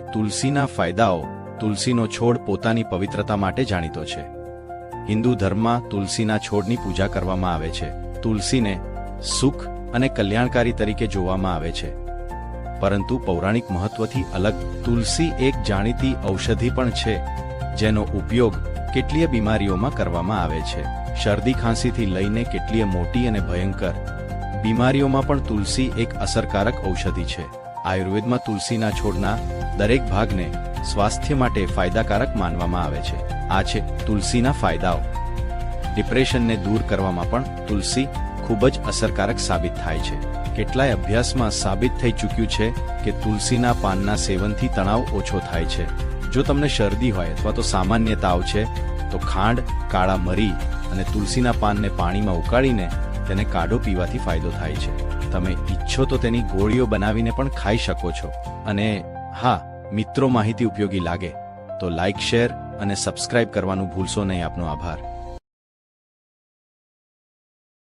તુલસીના ફાયદાઓ તુલસીનો છોડ પોતાની પવિત્રતા માટે જાણીતો છે. હિન્દુ ધર્મમાં તુલસીના છોડની પૂજા કરવામાં આવે છે. તુલસીને સુખ અને કલ્યાણકારી તરીકે જોવામાં આવે છે. પરંતુ પૌરાણિક મહત્વથી અલગ તુલસી એક જાણીતી ઔષધિ પણ છે, જેનો ઉપયોગ કેટલીય બીમારીઓમાં કરવામાં આવે છે. શરદી ખાંસીથી લઈને કેટલીય મોટી અને ભયંકર બીમારીઓમાં પણ તુલસી એક અસરકારક ઔષધિ છે. આયુર્વેદમાં તુલસીના છોડના દરેક ભાગને સ્વાસ્થ્ય માટે ફાયદાકારક માનવામાં આવે છે. આ છે તુલસીના ફાયદાઓ. ડિપ્રેશનને દૂર કરવામાં પણ તુલસી ખૂબ જ અસરકારક સાબિત થાય છે. કેટલાય અભ્યાસમાં સાબિત થઈ ચૂક્યું છે કે તુલસીના પાનના સેવનથી તણાવ ઓછો થાય છે. જો તમને શરદી હોય અથવા તો સામાન્ય તાવ છે, તો ખાંડ, કાળા મરી અને તુલસીના પાનને પાણીમાં ઉકાળીને તેને કાઢો પીવાથી ફાયદો થાય છે. તમે ઈચ્છો તો તેની ગોળીઓ બનાવીને પણ ખાઈ શકો છો. અને હા, મિત્રો માહિતી ઉપયોગી લાગે, તો લાઇક શેર અને સબસ્ક્રાઇબ કરવાનું ભૂલશો નહીં. આપનો આભાર.